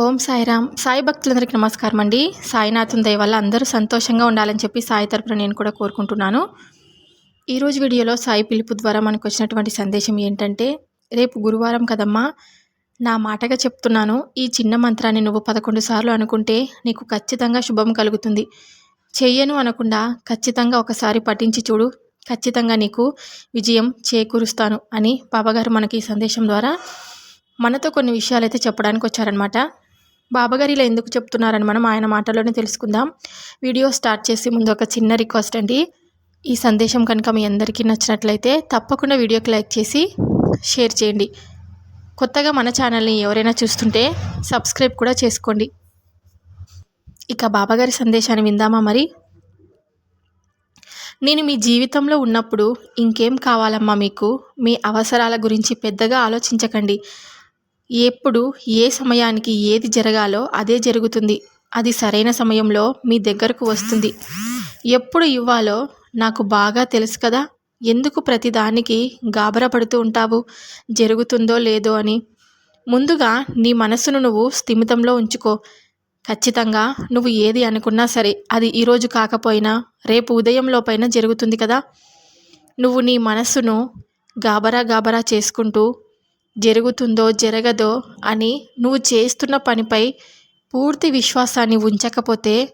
ఓం సాయిరామ్. సాయి భక్తులందరికీ నమస్కారం అండి. సాయినాథం దయ వల్ల అందరూ సంతోషంగా ఉండాలని చెప్పి సాయి తరపున నేను కూడా కోరుకుంటున్నాను. ఈరోజు వీడియోలో సాయి పిలుపు ద్వారా మనకు వచ్చినటువంటి సందేశం ఏంటంటే రేపు గురువారం కదమ్మా నా మాటగా చెప్తున్నాను. ఈ చిన్న మంత్రాన్ని నువ్వు పదకొండు సార్లు అనుకుంటే నీకు ఖచ్చితంగా శుభం కలుగుతుంది. చెయ్యను అనకుండా ఖచ్చితంగా ఒకసారి పఠించి చూడు. ఖచ్చితంగా నీకు విజయం చేకూరుస్తాను అని బాబాగారు మనకి ఈ సందేశం ద్వారా మనతో కొన్ని విషయాలు అయితే చెప్పడానికి వచ్చారనమాట బాబాగారు ఇలా ఎందుకు చెప్తున్నారని మనం ఆయన మాటల్లోనే తెలుసుకుందాం. వీడియో స్టార్ట్ చేసే ముందు ఒక చిన్న రిక్వెస్ట్ అండి. ఈ సందేశం కనుక మీ అందరికీ నచ్చినట్లయితే తప్పకుండా వీడియోకి లైక్ చేసి షేర్ చేయండి. కొత్తగా మన ఛానల్ని ఎవరైనా చూస్తుంటే సబ్స్క్రైబ్ కూడా చేసుకోండి. ఇక బాబాగారి సందేశాన్ని విందామా మరి? నేను మీ జీవితంలో ఉన్నప్పుడు ఇంకేం కావాలమ్మా మీకు? మీ అవసరాల గురించి పెద్దగా ఆలోచించకండి. ఎప్పుడు ఏ సమయానికి ఏది జరగాలో అదే జరుగుతుంది. అది సరైన సమయంలో మీ దగ్గరకు వస్తుంది. ఎప్పుడు ఇవ్వాలో నాకు బాగా తెలుసు కదా. ఎందుకు ప్రతిదానికి గాబరా పడుతూ ఉంటావు? జరుగుతుందో లేదో అని. ముందుగా నీ మనసును నువ్వు స్థిమితంలో ఉంచుకో. ఖచ్చితంగా నువ్వు ఏది అనుకున్నా సరే అది ఈరోజు కాకపోయినా రేపు ఉదయంలోపైన జరుగుతుంది కదా. నువ్వు నీ మనస్సును గాబరా గాబరా చేసుకుంటూ జరుగుతుందో జరగదో అని నువ్వు చేస్తున్న పనిపై పూర్తి విశ్వాసాన్ని ఉంచకపోతే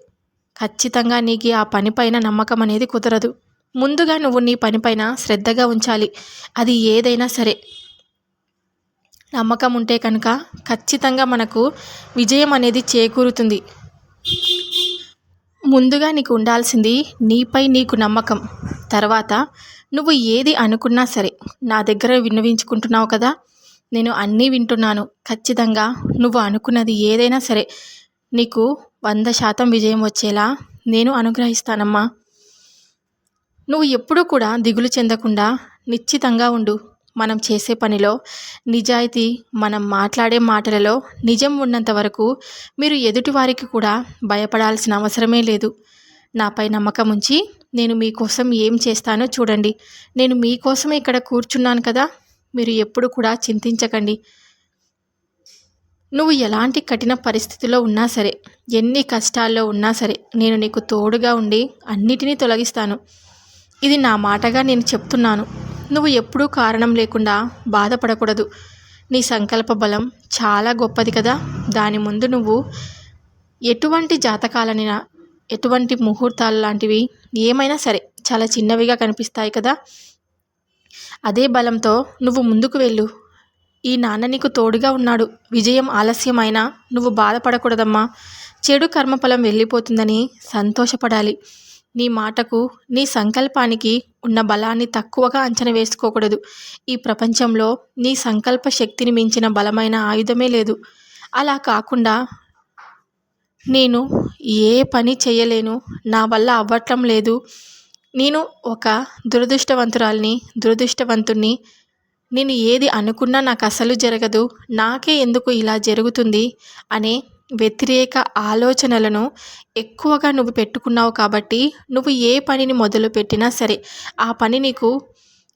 ఖచ్చితంగా నీకు ఆ పనిపైన నమ్మకం అనేది కుదరదు. ముందుగా నువ్వు నీ పనిపైన శ్రద్ధగా ఉంచాలి. అది ఏదైనా సరే. నమ్మకం ఉంటే కనుక ఖచ్చితంగా మనకు విజయం అనేది చేకూరుతుంది. ముందుగా నీకు ఉండాల్సింది నీపై నీకు నమ్మకం. తర్వాత నువ్వు ఏది అనుకున్నా సరే నా దగ్గర విన్నవించుకుంటున్నావు కదా? నేను అన్నీ వింటున్నాను. ఖచ్చితంగా నువ్వు అనుకున్నది ఏదైనా సరే. నీకు వంద శాతం విజయం వచ్చేలా నేను అనుగ్రహిస్తానమ్మా. నువ్వు ఎప్పుడూ కూడా దిగులు చెందకుండా నిశ్చితంగా ఉండు. మనం చేసే పనిలో నిజాయితీ మనం మాట్లాడే మాటలలో నిజం ఉన్నంత వరకు మీరు ఎదుటివారికి కూడా భయపడాల్సిన అవసరమే లేదు. నాపై నమ్మకం ఉంచి నేను మీకోసం ఏం చేస్తానో చూడండి. నేను మీకోసమే ఇక్కడ కూర్చున్నాను కదా. మీరు ఎప్పుడు కూడా చింతించకండి. నువ్వు ఎలాంటి కఠిన పరిస్థితిలో ఉన్నా సరే ఎన్ని కష్టాల్లో ఉన్నా సరే నేను నీకు తోడుగా ఉండి అన్నిటినీ తొలగిస్తాను. ఇది నా మాటగా నేను చెప్తున్నాను. నువ్వు ఎప్పుడూ కారణం లేకుండా బాధపడకూడదు. నీ సంకల్ప బలం చాలా గొప్పది కదా. దాని ముందు నువ్వు ఎటువంటి జాతకాలనైనా ఎటువంటి ముహూర్తాలు లాంటివి ఏమైనా సరే చాలా చిన్నవిగా కనిపిస్తాయి కదా. అదే బలంతో నువ్వు ముందుకు వెళ్ళు. ఈ నాన్న నీకు తోడుగా ఉన్నాడు. విజయం ఆలస్యమైనా నువ్వు బాధపడకూడదమ్మా. చెడు కర్మఫలం వెళ్ళిపోతుందని సంతోషపడాలి. నీ మాటకు నీ సంకల్పానికి ఉన్న బలాన్ని తక్కువగా అంచనా వేసుకోకూడదు. ఈ ప్రపంచంలో నీ సంకల్ప శక్తిని మించిన బలమైన ఆయుధమే లేదు. అలా కాకుండా నేను ఏ పని చేయలేను. నా వల్ల అవ్వటం లేదు. నేను ఒక దురదృష్టవంతురాల్ని దురదృష్టవంతుణ్ణి. నేను ఏది అనుకున్నా నాకు అసలు జరగదు. నాకే ఎందుకు ఇలా జరుగుతుంది అనే వ్యతిరేక ఆలోచనలను ఎక్కువగా నువ్వు పెట్టుకున్నావు కాబట్టి నువ్వు ఏ పనిని మొదలు పెట్టినా సరే ఆ పని నీకు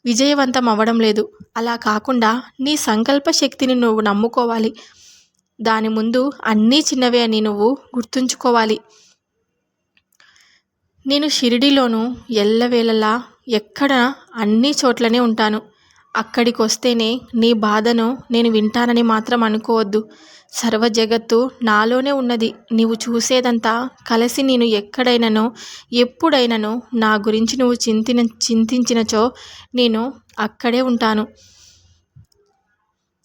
విజయవంతం అవ్వడం లేదు. అలా కాకుండా నీ సంకల్ప శక్తిని నువ్వు నమ్ముకోవాలి. దాని ముందు అన్నీ చిన్నవే అని నువ్వు గుర్తుంచుకోవాలి. నేను షిరిడీలోనూ ఎల్లవేళలా ఎక్కడ అన్ని చోట్లనే ఉంటాను. అక్కడికి వస్తేనే నీ బాధను నేను వింటానని మాత్రం అనుకోవద్దు. సర్వ జగత్తు నాలోనే ఉన్నది. నీవు చూసేదంతా కలిసి నేను ఎక్కడైనానో ఎప్పుడైనానో నా గురించి నువ్వు చింతిన చింతించినచో నేను అక్కడే ఉంటాను.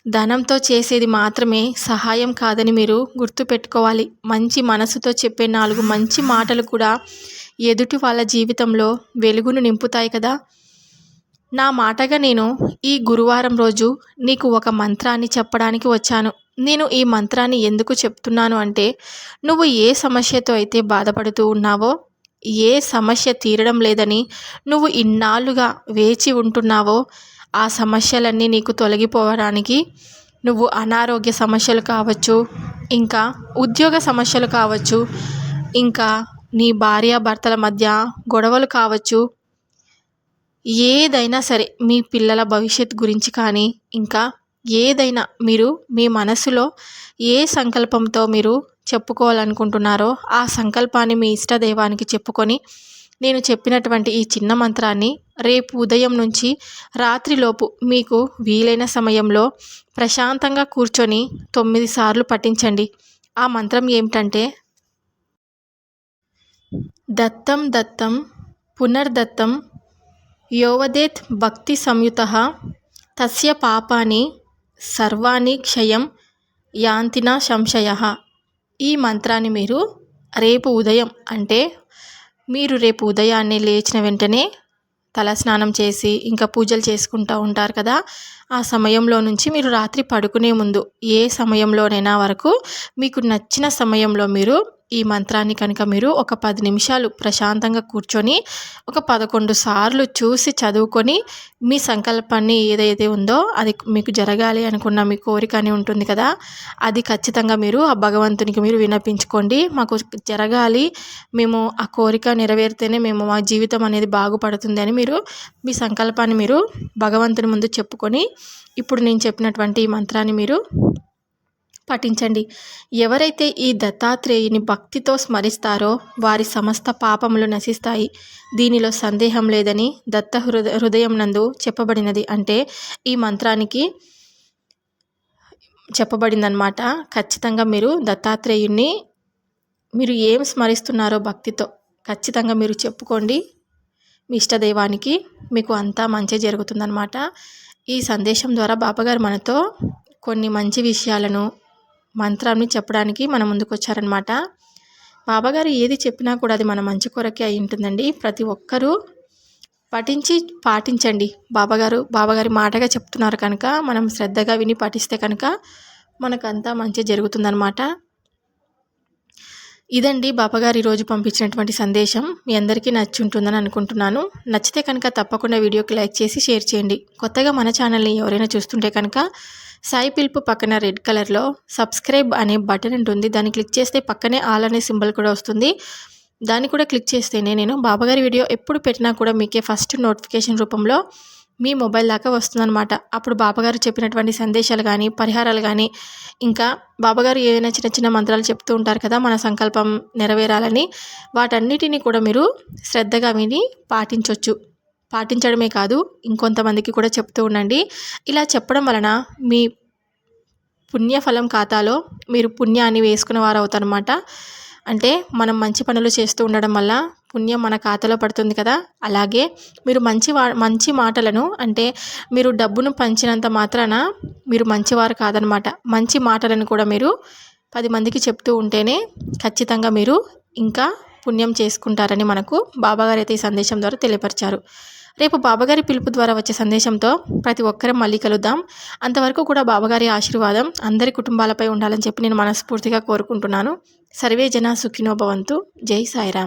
ధనంతో చేసేది మాత్రమే సహాయం కాదని మీరు గుర్తుపెట్టుకోవాలి. మంచి మనసుతో చెప్పే నాలుగు మంచి మాటలు కూడా ఎదుటి వాళ్ళ జీవితంలో వెలుగును నింపుతాయి కదా? నా మాటగా నేను ఈ గురువారం రోజు నీకు ఒక మంత్రాన్ని చెప్పడానికి వచ్చాను. నేను ఈ మంత్రాన్ని ఎందుకు చెప్తున్నాను అంటే నువ్వు ఏ సమస్యతో అయితే బాధపడుతూ ఉన్నావో ఏ సమస్య తీరడం లేదని నువ్వు ఇన్నాళ్ళుగా వేచి ఉంటున్నావో ఆ సమస్యలన్నీ నీకు తొలగిపోవడానికి నువ్వు అనారోగ్య సమస్యలు కావచ్చు ఇంకా ఉద్యోగ సమస్యలు కావచ్చు ఇంకా నీ భార్యాభర్తల మధ్య గొడవలు కావచ్చు ఏదైనా సరే మీ పిల్లల భవిష్యత్ గురించి కానీ ఇంకా ఏదైనా మీరు మీ మనసులో ఏ సంకల్పంతో మీరు చెప్పుకోవాలనుకుంటున్నారో ఆ సంకల్పాన్ని మీ ఇష్టదైవానికి చెప్పుకొని నేను చెప్పినటువంటి ఈ చిన్న మంత్రాన్ని రేపు ఉదయం నుంచి రాత్రిలోపు మీకు వీలైన సమయంలో ప్రశాంతంగా కూర్చొని తొమ్మిది సార్లు పఠించండి. ఆ మంత్రం ఏమిటంటే దత్తం దత్తం పునర్దత్తం యోవదేత్ భక్తి సంయుత తస్య పాపాని సర్వాణి క్షయం యాంతిన సంశయ. ఈ మంత్రాన్ని మీరు రేపు ఉదయం అంటే మీరు రేపు ఉదయాన్నే లేచిన వెంటనే తలస్నానం చేసి ఇంకా పూజలు చేసుకుంటూ ఉంటారు కదా ఆ సమయంలో నుంచి మీరు రాత్రి పడుకునే ముందు ఏ సమయంలోనైనా వరకు మీకు నచ్చిన సమయంలో మీరు ఈ మంత్రాన్ని కనుక మీరు ఒక పది నిమిషాలు ప్రశాంతంగా కూర్చొని ఒక పదకొండు సార్లు చూసి చదువుకొని మీ సంకల్పాన్ని ఏదైతే ఉందో అది మీకు జరగాలి అనుకున్న మీ కోరిక అని ఉంటుంది కదా అది ఖచ్చితంగా మీరు ఆ భగవంతునికి మీరు వినపించుకోండి మాకు జరగాలి మేము ఆ కోరిక నెరవేరితేనే మేము మా జీవితం అనేది బాగుపడుతుంది అని మీరు మీ సంకల్పాన్ని మీరు భగవంతుని ముందు చెప్పుకొని ఇప్పుడు నేను చెప్పినటువంటి ఈ మంత్రాన్ని మీరు పఠించండి. ఎవరైతే ఈ దత్తాత్రేయుని భక్తితో స్మరిస్తారో వారి సమస్త పాపములు నశిస్తాయి. దీనిలో సందేహం లేదని దత్త హృద హృదయం నందు చెప్పబడినది అంటే ఈ మంత్రానికి చెప్పబడిందనమాట ఖచ్చితంగా మీరు దత్తాత్రేయుణ్ణి మీరు ఏం స్మరిస్తున్నారో భక్తితో ఖచ్చితంగా మీరు చెప్పుకోండి. మీ ఇష్టదైవానికి మీకు అంతా మంచి జరుగుతుందనమాట ఈ సందేశం ద్వారా బాబాగారు మనతో కొన్ని మంచి విషయాలను మంత్రాన్ని చెప్పడానికి మన ముందుకు వచ్చారనమాట బాబాగారు ఏది చెప్పినా కూడా అది మన మంచి కొరకే అయి ఉంటుందండి. ప్రతి ఒక్కరూ పఠించి పాటించండి. బాబాగారు బాబాగారి మాటగా చెప్తున్నారు కనుక మనం శ్రద్ధగా విని పాటిస్తే కనుక మనకంతా మంచి జరుగుతుందనమాట ఇదండి బాబాగారు ఈరోజు పంపించినటువంటి సందేశం. మీ అందరికీ నచ్చి ఉంటుందని అనుకుంటున్నాను. నచ్చితే కనుక తప్పకుండా వీడియోకి లైక్ చేసి షేర్ చేయండి. కొత్తగా మన ఛానల్ని ఎవరైనా చూస్తుంటే కనుక సాయి పిలుపు పక్కన రెడ్ కలర్లో సబ్స్క్రైబ్ అనే బటన్ ఉంటుంది. దాన్ని క్లిక్ చేస్తే పక్కనే ఆల్ అనే సింబల్ కూడా వస్తుంది. దాన్ని కూడా క్లిక్ చేస్తేనే నేను బాబాగారి వీడియో ఎప్పుడు పెట్టినా కూడా మీకే ఫస్ట్ నోటిఫికేషన్ రూపంలో మీ మొబైల్ దాకా వస్తుందన్నమాట. అప్పుడు బాబాగారు చెప్పినటువంటి సందేశాలు కానీ పరిహారాలు కానీ ఇంకా బాబాగారు ఏదైనా చిన్న చిన్న మంత్రాలు చెప్తూ ఉంటారు కదా మన సంకల్పం నెరవేరాలని వాటన్నిటిని కూడా మీరు శ్రద్ధగా విని పాటించవచ్చు పాటించడమే కాదు ఇంకొంతమందికి కూడా చెప్తూ ఉండండి. ఇలా చెప్పడం వలన మీ పుణ్యఫలం ఖాతాలో మీరు పుణ్యాన్ని వేసుకున్న వారు అవుతారనమాట అంటే మనం మంచి పనులు చేస్తూ ఉండడం వల్ల పుణ్యం మన ఖాతాలో పడుతుంది కదా. అలాగే మీరు మంచి వా మంచి మాటలను అంటే మీరు డబ్బును పంచినంత మాత్రాన మీరు మంచివారు కాదనమాట మంచి మాటలను కూడా మీరు పది మందికి చెప్తూ ఉంటేనే ఖచ్చితంగా మీరు ఇంకా పుణ్యం చేసుకుంటారని మనకు బాబాగారు అయితే ఈ సందేశం ద్వారా తెలియపరిచారు. రేపు బాబాగారి పిలుపు ద్వారా వచ్చే సందేశంతో ప్రతి ఒక్కరం మళ్ళీ కలుద్దాం. అంతవరకు కూడా బాబాగారి ఆశీర్వాదం అందరి కుటుంబాలపై ఉండాలని చెప్పి నేను మనస్ఫూర్తిగా కోరుకుంటున్నాను. సర్వే జన సుఖినోభవంతు జై సాయిరామ్.